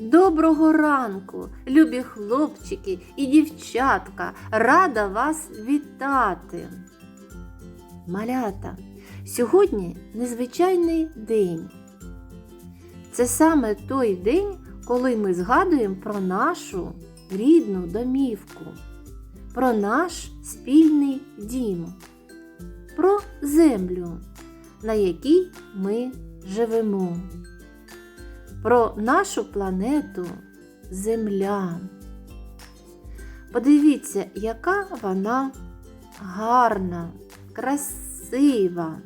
Доброго ранку, любі хлопчики і дівчатка, рада вас вітати. Малята, сьогодні незвичайний день. Це саме той день, коли ми згадуємо про нашу рідну домівку, про наш спільний дім, про землю, на якій ми живемо про нашу планету Земля. Подивіться, яка вона гарна, красива,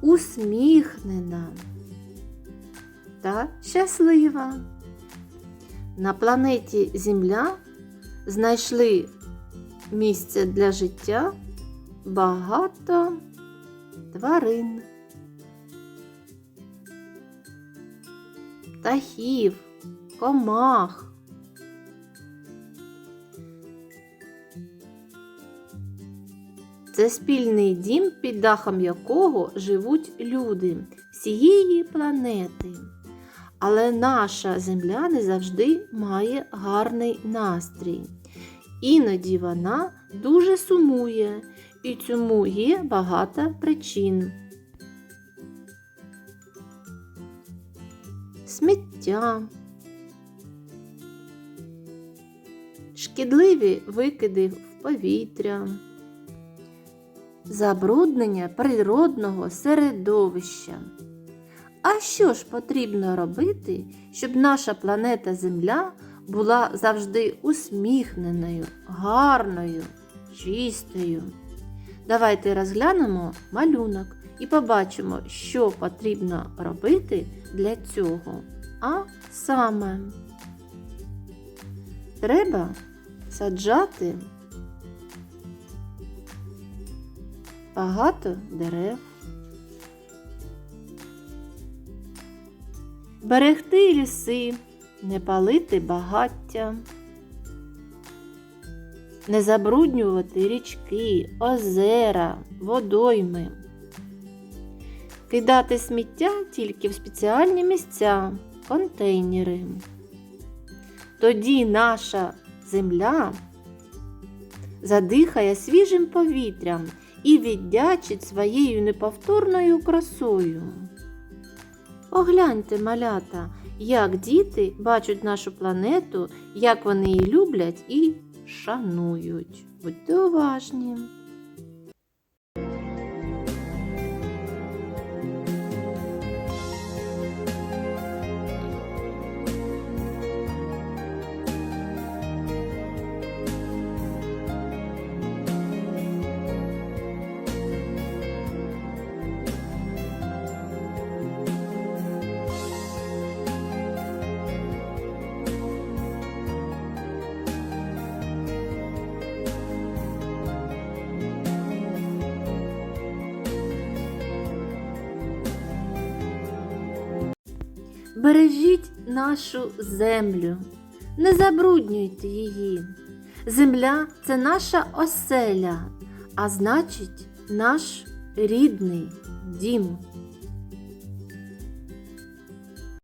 усміхнена та щаслива. На планеті Земля знайшли місце для життя багато тварин. Птахів, комах. Це спільний дім, під дахом якого живуть люди всієї планети. Але наша земля не завжди має гарний настрій. Іноді вона дуже сумує, і цьому є багато причин. Сміття, шкідливі викиди в повітря, забруднення природного середовища. А що ж потрібно робити, щоб наша планета Земля була завжди усміхненою, гарною, чистою? Давайте розглянемо малюнок і побачимо, що потрібно робити для цього. А саме треба саджати багато дерев, берегти ліси, не палити багаття. Не забруднювати річки, озера, водойми кидати сміття тільки в спеціальні місця, контейнери. Тоді наша земля задихає свіжим повітрям і віддячить своєю неповторною красою. Погляньте, малята, як діти бачать нашу планету, як вони її люблять і шанують. Будьте уважні! Бережіть нашу землю, не забруднюйте її. Земля це наша оселя, а значить, наш рідний дім.